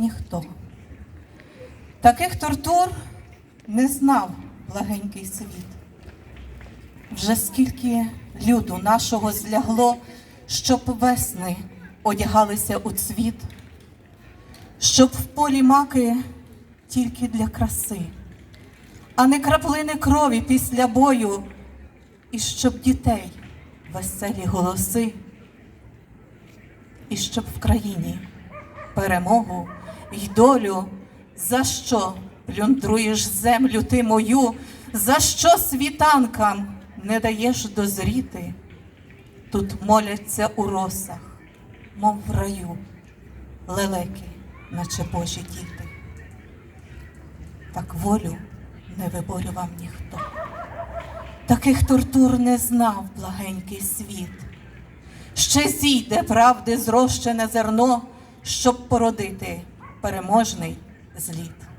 ніхто. Таких тортур не знав благенький світ. Вже скільки люду нашого злягло, щоб весни одягалися у цвіт, щоб в полі маки тільки для краси, а не краплини крові після бою, і щоб дітей веселі голоси, і щоб в країні перемогу й долю, за що плюндруєш землю ти мою, за що світанкам не даєш дозріти, тут моляться у росах, мов в раю, лелеки, наче Божі діти. Так волю не виборював ніхто. Таких тортур не знав благенький світ. Ще зійде правди зрощене зерно, щоб породити переможний зліт.